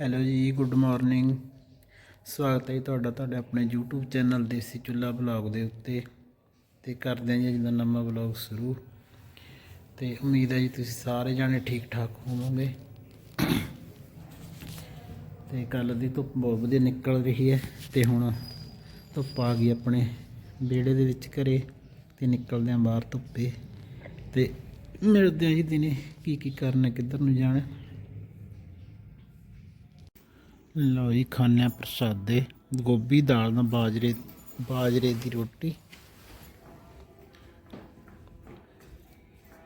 Hello ਜੀ, good morning. ਸਵਾਗਤ ਹੈ ਜੀ ਤੁਹਾਡਾ, ਤੁਹਾਡੇ ਆਪਣੇ YouTube ਚੈਨਲ ਦੇਸੀ ਚੁੱਲਾ ਬਲੌਗ ਦੇ ਉੱਤੇ। ਤੇ ਕਰਦੇ ਹਾਂ ਜੀ ਅੱਜ ਦਾ ਨਵਾਂ ਬਲੌਗ ਸ਼ੁਰੂ। ਤੇ ਉਮੀਦ ਹੈ ਜੀ ਤੁਸੀਂ ਸਾਰੇ ਜਾਣੇ ਠੀਕ ਠਾਕ ਹੋਵੋਗੇ। ਤੇ ਕੱਲ ਦੀ ਧੁੱਪ ਬਹੁਤ ਵਧੀਆ ਨਿਕਲ ਰਹੀ ਹੈ ਤੇ ਹੁਣ ਧੁੱਪ ਆ ਗਈ ਆਪਣੇ ਵਿਹੜੇ ਦੇ ਵਿੱਚ ਘਰੇ ਤੇ ਨਿਕਲਦੇ ਹਾਂ ਬਾਹਰ ਧੁੱਪੇ। ਤੇ ਮਿਲਦੇ ਹਾਂ ਜੀ ਦਿਨੇ ਕੀ ਕੀ ਕਰਨਾ, ਕਿੱਧਰ ਨੂੰ ਜਾਣਾ। ਲਓ ਜੀ ਖਾਣੇ ਪ੍ਰਸਾਦੇ। ਗੋਭੀ, ਦਾਲ ਨਾਲ ਬਾਜਰੇ ਬਾਜਰੇ ਦੀ ਰੋਟੀ।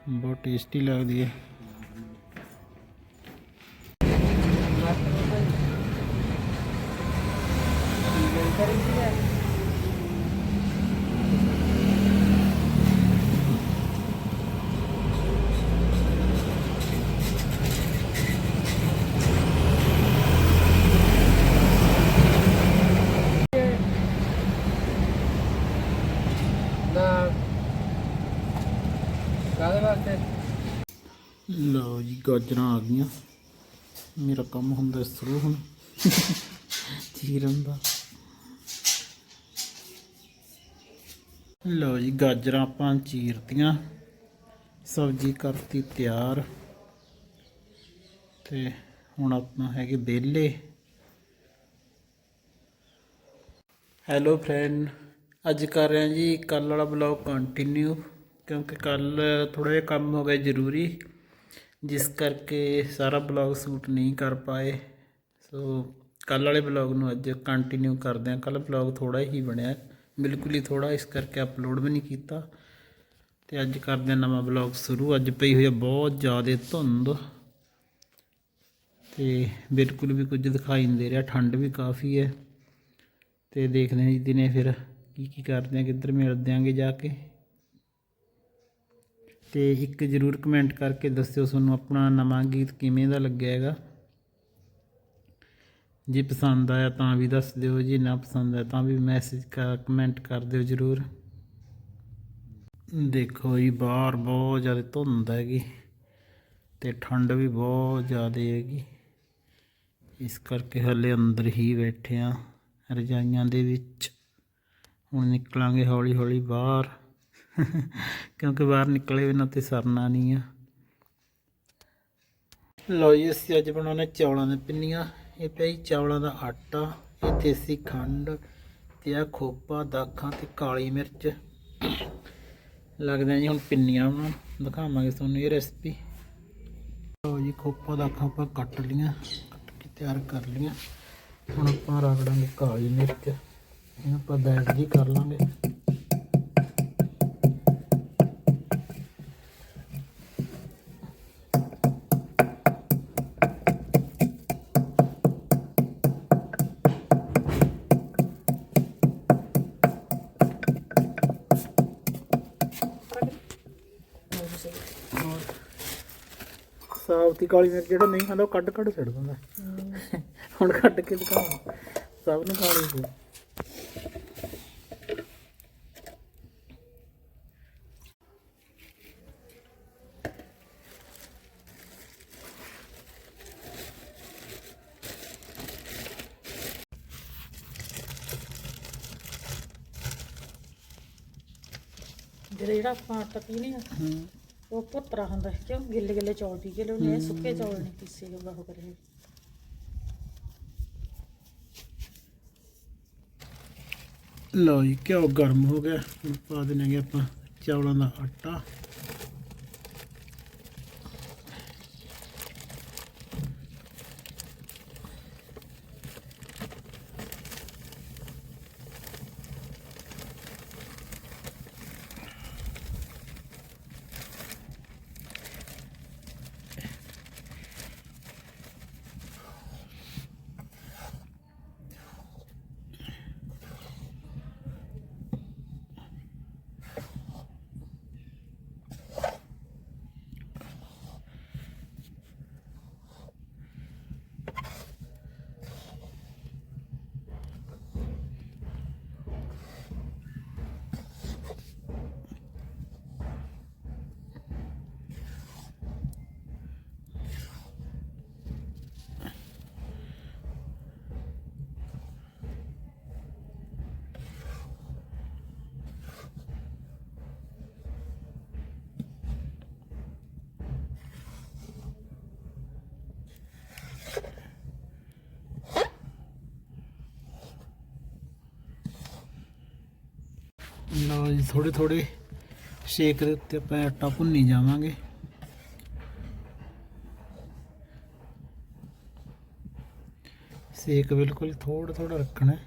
ਬਹੁਤ ਟੇਸਟੀ ਲੱਗਦੀ ਹੈ। ਨਾ ਕਾਹਦੇ ਵਾਸਤੇ? ਲਓ ਜੀ, ਗਾਜਰਾਂ ਆ ਗਈਆਂ। ਮੇਰਾ ਕੰਮ ਹੁੰਦਾ ਸ਼ੁਰੂ ਹੁਣ। ਚੀਰਨ ਦਾ। ਲਓ ਜੀ, ਗਾਜਰਾਂ ਆਪਾਂ ਚੀਰਤੀਆਂ। ਸਬਜ਼ੀ ਕਰਤੀ ਤਿਆਰ। ਤੇ ਹੁਣ ਆਪਾਂ ਹੈਗੇ ਵਿਹਲੇ। ਹੈਲੋ ਫਰੈਂਡ, ਅੱਜ ਕਰ ਰਹੇ ਹਾਂ ਜੀ ਕੱਲ ਵਾਲਾ ਬਲੌਗ ਕੰਟੀਨਿਊ ਕਿਉਂਕਿ ਕੱਲ ਥੋੜਾ ਜਿਹਾ ਕੰਮ ਹੋ ਗਿਆ ਜ਼ਰੂਰੀ, ਜਿਸ ਕਰਕੇ ਸਾਰਾ ਬਲੌਗ ਸ਼ੂਟ ਨਹੀਂ ਕਰ ਪਾਏ। ਸੋ ਕੱਲ ਵਾਲੇ ਬਲੌਗ ਨੂੰ ਅੱਜ ਕੰਟੀਨਿਊ ਕਰਦੇ ਹਾਂ। ਕੱਲ ਬਲੌਗ ਥੋੜਾ ਹੀ ਬਣਿਆ, ਬਿਲਕੁਲ ਹੀ ਥੋੜਾ ਇਸ ਕਰਕੇ ਅਪਲੋਡ ਵੀ ਨਹੀਂ ਕੀਤਾ। ਤੇ ਅੱਜ ਕਰਦੇ ਹਾਂ ਨਵਾਂ ਬਲੌਗ ਸ਼ੁਰੂ। ਅੱਜ ਪਈ ਹੋਈ ਹੈ ਬਹੁਤ ਜ਼ਿਆਦਾ ਧੁੰਦ। ਤੇ ਬਿਲਕੁਲ ਵੀ ਕੁਝ ਦਿਖਾਈ ਨਹੀਂ ਦੇ ਰਿਹਾ। ਠੰਡ ਵੀ ਕਾਫੀ ਹੈ। ਤੇ ਦੇਖਦੇ ਹਾਂ ਜੀ ਦਿਨੇ ਫਿਰ ਕੀ ਕੀ ਕਰਦੇ ਆ ਕਿੱਧਰ ਮਿਲਦੇ ਆਂਗੇ ਜਾ ਕੇ। ਤੇ ਇੱਕ ਜਰੂਰ ਕਮੈਂਟ ਕਰਕੇ ਦੱਸਿਓ ਤੁਹਾਨੂੰ ਆਪਣਾ ਨਵਾਂ ਗੀਤ ਕਿਵੇਂ ਦਾ ਲੱਗਿਆ ਹੈਗਾ। ਜੇ ਪਸੰਦ ਆਇਆ ਤਾਂ ਵੀ ਦੱਸ ਦਿਓ, ਜੇ ਨਾ ਪਸੰਦ ਆਇਆ ਤਾਂ ਵੀ ਮੈਸੇਜ ਕਰ ਕਮੈਂਟ ਕਰ ਦਿਓ ਜਰੂਰ। ਦੇਖੋ ਜੀ, ਬਾਹਰ ਬਹੁਤ ਜ਼ਿਆਦਾ ਧੁੰਦ ਹੈਗੀ ਤੇ ਠੰਡ ਵੀ ਬਹੁਤ ਜ਼ਿਆਦਾ ਹੈਗੀ। ਇਸ ਕਰਕੇ ਹਲੇ ਅੰਦਰ ਹੀ ਬੈਠੇ ਆ, ਰਜਾਈਆਂ ਦੇ ਵਿੱਚ। ਹੁਣ ਨਿਕਲਾਂਗੇ ਹੌਲੀ ਹੌਲੀ ਬਾਹਰ। ਕਿਉਂਕਿ ਬਾਹਰ ਨਿਕਲੇ ਬਿਨਾਂ ਤੇ ਸਰਨਾ ਨਹੀਂ ਆ। ਲਓ ਜੀ, ਅਸੀਂ ਅੱਜ ਬਣਾਉਣੇ ਚੌਲਾਂ ਦੇ ਪਿੰਨੀਆਂ। ਇਹ ਪਿਆ ਜੀ ਚੌਲਾਂ ਦਾ ਆਟਾ, ਇਹ ਦੇਸੀ ਖੰਡ ਤੇ ਆ ਖੋਪਾ, ਦਾਖਾਂ ਤੇ ਕਾਲੀ ਮਿਰਚ। ਲੱਗਦਾ ਜੀ ਹੁਣ ਪਿੰਨੀਆਂ ਬਣਾਉਣ। ਦਿਖਾਵਾਂਗੇ ਤੁਹਾਨੂੰ ਇਹ ਰੈਸਪੀ ਲਓ ਜੀ, ਖੋਪਾ, ਦਾਖਾਂ ਆਪਾਂ ਕੱਟ ਲੀਆਂ ਕੱਟ ਕੇ ਤਿਆਰ ਕਰ ਲੀਆਂ ਹੁਣ ਆਪਾਂ ਰਗੜਾਂਗੇ ਕਾਲੀ ਮਿਰਚ। ਇਹਨੂੰ ਆਪਾਂ ਬੈਠ ਜੀ ਕਰ ਲਾਂਗੇ। ਸਾਫਤੀ ਕਾਲੀ ਮਿਰਚ ਜਿਹੜਾ ਨਹੀਂ ਖਾਂਦਾ ਉਹ ਕੱਢ ਕੱਢ ਛੱਡ ਦਿੰਦਾ। ਹੁਣ ਕੱਢ ਕੇ ਦਿਖਾ ਸਭ ਨੂੰ ਖਾਣੀ ਪਊ ਜਿਹੜਾ ਆਪਾਂ ਆਟਾ ਪੀਨੇ ਆ। ਭੁੱਤਰਾ ਹੁੰਦਾ ਕਿਉਂ? ਗਿੱਲੇ ਗਿੱਲੇ ਚੌਲ ਪੀ ਕੇ ਲੋਨੇ ਸੁੱਕੇ ਚੌਲ ਨਹੀਂ ਪੀਸੇ ਜਾਂਦਾ ਉਹ ਕਰੇ ਲਓ ਜੀ ਘਿਓ ਗਰਮ ਹੋ ਗਿਆ। ਹੁਣ ਪਾ ਦੇਣਗੇ ਆਪਾਂ ਚੌਲਾਂ ਦਾ ਆਟਾ। ਲਓ ਜੀ ਥੋੜੇ ਥੋੜੇ ਸ਼ੇਕ ਦੇ ਉੱਤੇ ਆਪਾਂ ਆਟਾ ਭੁੰਨੀ ਜਾਵਾਂਗੇ ਸੇਕ ਬਿਲਕੁਲ ਥੋੜਾ ਥੋੜਾ ਰੱਖਣਾ ਹੈ।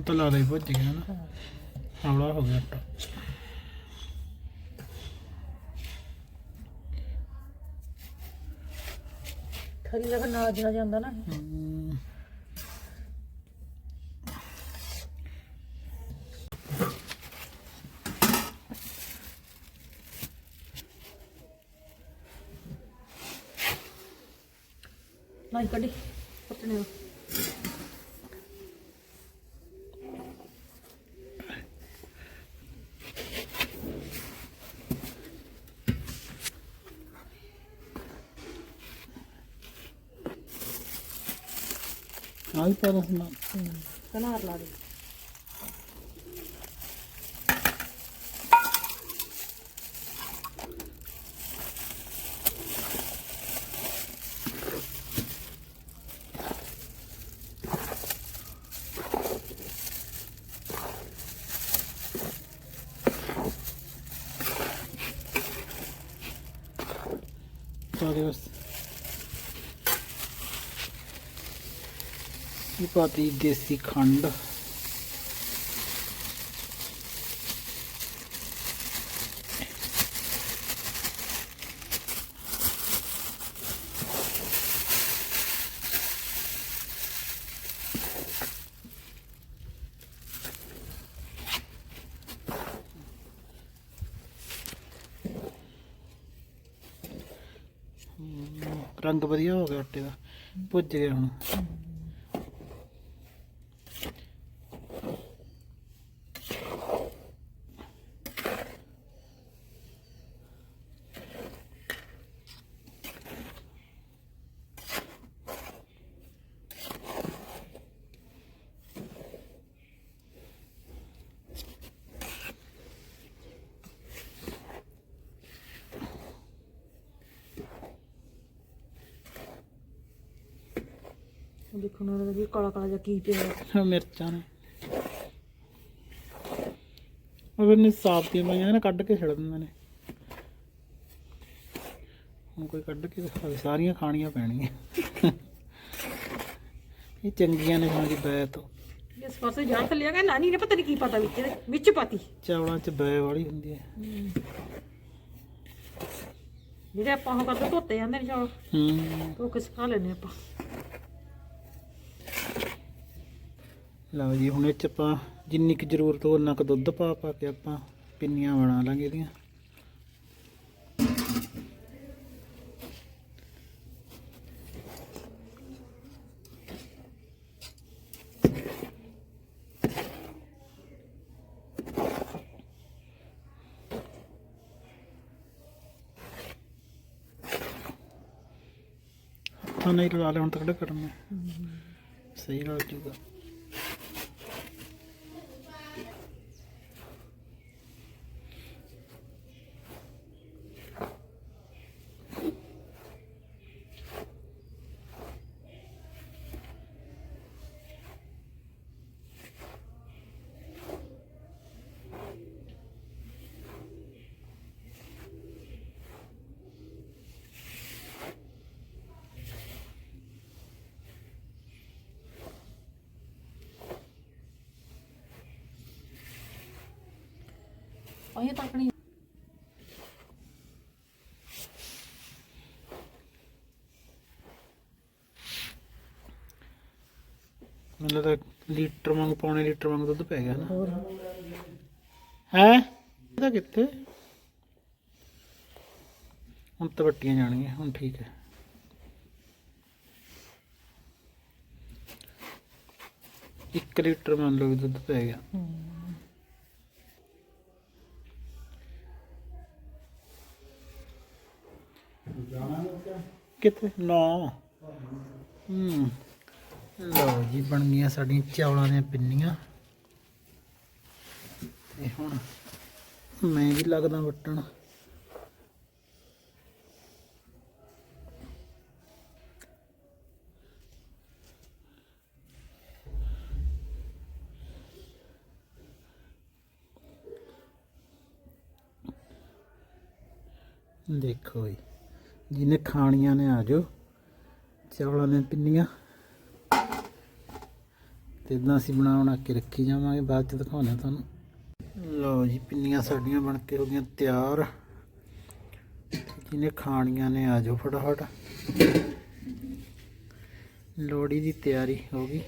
ਹੁਣ ਤਾਂ ਲੱਗਦਾ ਹੀ ਭੁੱਜ ਗਿਆ ਨਾ ਹੌਲਾ ਹੋ ਗਿਆ ਆਟਾ। ਖਰੀ ਦਾ ਫਿਰ ਨਾਲ ਜਿਹੜਾ ਜਾਂਦਾ ਨਾ ਹਮ, ਨਹੀਂ ਕੱਢੀ। ਪੱਟਣੇ ਨੂੰ। ਆਹ ਵੀ ਪਾ ਦਾ ਪਾਤੀ ਦੇਸੀ ਖੰਡ। ਰੰਗ ਵਧੀਆ ਹੋ ਗਿਆ ਆਟੇ ਦਾ। ਭੁੱਜ ਗਿਆ ਹੁਣ। ਦੇਖੋ ਨਾ ਉਹਦਾ ਵੀ ਕਾਲਾ ਕਾਲਾ ਜਿਹਾ ਕੀ ਪਿਆ। ਆਹ ਮਿਰਚਾਂ ਨੇ। ਉਹ ਫਿਰ ਨੇ ਸਾਫ਼ ਦੀਆਂ ਪਈਆਂ ਨੇ ਕੱਢ ਕੇ ਛੱਡ ਦਿੰਦੇ ਨੇ। ਹੁਣ ਕੋਈ ਕੱਢ ਕੇ ਦਿਖਾਵੇ ਸਾਰੀਆਂ ਖਾਣੀਆਂ ਪੈਣਗੀਆਂ ਇਹ ਚੰਗੀਆਂ ਨੇ ਬੈ ਤੋਂ। ਇਸ ਪਾਸੇ ਜਾਣ ਥੱਲੇ ਆ ਗਿਆ ਨਾਨੀ ਨੇ ਪਤਾ ਨਹੀਂ ਕੀ ਪਤਾ ਵਿੱਚ ਇਹਦੇ ਵਿੱਚ ਪਾਤੀ। ਚਾਵਲਾਂ 'ਚ ਬੈ ਵਾਲੀ ਹੁੰਦੀ ਹੈ। ਜਿਹੜੇ ਆਪਾਂ ਉਹ ਕਰਦੇ ਧੋਤੇ ਜਾਂਦੇ ਨੇ ਚੌਲ ਹੂੰ। ਉਹ ਕਿਸ ਖਾ ਲੈਨੇ ਆਪਾਂ। ਲਓ ਜੀ ਹੁਣ ਇਹ 'ਚ ਆਪਾਂ ਜਿੰਨੀ ਕੁ ਜ਼ਰੂਰਤ ਹੋ ਉਨਾ ਕੁ ਦੁੱਧ ਪਾ ਪਾ ਕੇ ਆਪਾਂ ਪਿੰਨੀਆਂ ਬਣਾ ਲਾਂਗੇ ਇਹਦੀਆਂ। ਹਾਂ ਨਹੀਂ ਲਾ ਲੈ ਹੁਣ ਤੱਕ ਕਰਨਾ ਸਹੀ ਰਲ ਜੂਗਾ। ਇਹ ਤੱਕਣੀ ਮੈਨੂੰ ਲੱਗਦਾ ਲੀਟਰ ਵਾਂਗ ਪੌਣੇ ਲੀਟਰ ਵਾਂਗ ਦੁੱਧ ਪੈ ਗਿਆ ਨਾ। ਹੈ? ਇਹਦਾ ਕਿੱਥੇ? ਹੁਣ ਤਾਂ ਵੱਟੀਆਂ ਜਾਣਗੀਆਂ ਹੁਣ ਠੀਕ ਹੈ। ਇੱਕ ਲੀਟਰ ਮੰਨ ਲਓ ਦੁੱਧ ਪੈ ਗਿਆ। ਕਿੱਥੇ? ਨਾ। ਹੂੰ। ਲਓ ਜੀ, ਬਣ ਗਈਆਂ ਸਾਡੀਆਂ ਚੌਲਾਂ ਦੀਆਂ ਪਿੰਨੀਆਂ। ਤੇ ਹੁਣ ਮੈਂ ਵੀ ਲੱਗਦਾ ਵੱਟਣ। ਦੇਖੋ ਜੀ। ਜਿਹਨੇ ਖਾਣੀਆਂ ਨੇ ਆ ਜਾਓ। ਚਾਵਲਾਂ ਦੀਆਂ ਪਿੰਨੀਆਂ। ਤੇ ਇਦਾਂ ਅਸੀਂ ਬਣਾ ਬਣਾ ਕੇ ਰੱਖੀ ਜਾਵਾਂਗੇ। ਬਾਅਦ ਚ ਦਿਖਾਉਂਦੇ ਹਾਂ ਤੁਹਾਨੂੰ। ਲਓ ਜੀ, ਪਿੰਨੀਆਂ ਸਾਡੀਆਂ ਬਣ ਕੇ ਹੋ ਗਈਆਂ ਤਿਆਰ। ਜਿਹਨੇ ਖਾਣੀਆਂ ਨੇ ਆ ਜਾਓ ਫਟਾਫਟ। ਲੋੜੀ ਦੀ ਤਿਆਰੀ ਹੋ ਗਈ।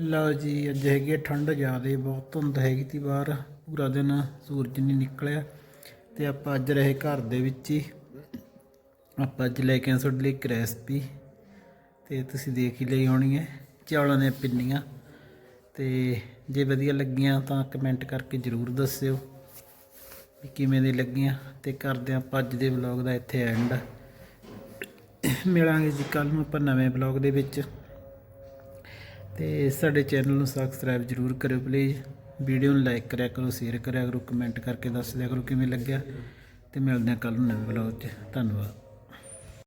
ਲਓ ਜੀ, ਅੱਜ ਹੈਗੀ ਆ ਠੰਡ। ਜ਼ਿਆਦੇ ਬਹੁਤ ਧੁੰਦ ਹੈਗੀ ਤੀ ਬਾਹਰ। ਪੂਰਾ ਦਿਨ ਸੂਰਜ ਨਹੀਂ ਨਿਕਲਿਆ। ਤੇ ਆਪਾਂ ਅੱਜ ਰਹੇ ਘਰ ਦੇ ਵਿੱਚ ਹੀ। ਆਪਾਂ ਅੱਜ ਲੈ ਕੇ ਆਏ ਤੁਹਾਡੇ ਲਈ ਇੱਕ ਰੈਸਪੀ ਤੇ ਤੁਸੀਂ ਦੇਖ ਹੀ ਲਈ ਹੋਣੀ ਹੈ, ਚੌਲਾਂ ਦੀਆਂ ਪਿੰਨੀਆਂ। ਤੇ ਜੇ ਵਧੀਆ ਲੱਗੀਆਂ ਤਾਂ ਕਮੈਂਟ ਕਰਕੇ ਜਰੂਰ ਦੱਸਿਓ ਵੀ ਕਿਵੇਂ ਦੀ ਲੱਗੀਆਂ। ਤੇ ਕਰਦੇ ਆਪਾਂ ਅੱਜ ਦੇ ਵਲੌਗ ਦਾ ਇੱਥੇ ਐਂਡ ਮਿਲਾਂਗੇ ਜੀ ਕੱਲ ਨੂੰ ਆਪਾਂ ਨਵੇਂ ਵਲੌਗ ਦੇ ਵਿੱਚ। ਤੇ ਸਾਡੇ ਚੈਨਲ ਨੂੰ ਸਬਸਕ੍ਰਾਈਬ ਜਰੂਰ ਕਰਿਓ ਪਲੀਜ਼ ਵੀਡੀਓ ਨੂੰ ਲਾਈਕ ਕਰਿਆ ਕਰੋ ਸ਼ੇਅਰ ਕਰਿਆ ਕਰੋ ਕਮੈਂਟ ਕਰਕੇ ਦੱਸ ਦਿਆ ਕਰੋ ਕਿਵੇਂ ਲੱਗਿਆ ਤੇ ਮਿਲਦੇ ਹਾਂ ਕੱਲ ਨੂੰ ਨਵੇਂ ਵਲੌਗ 'ਚ। ਧੰਨਵਾਦ।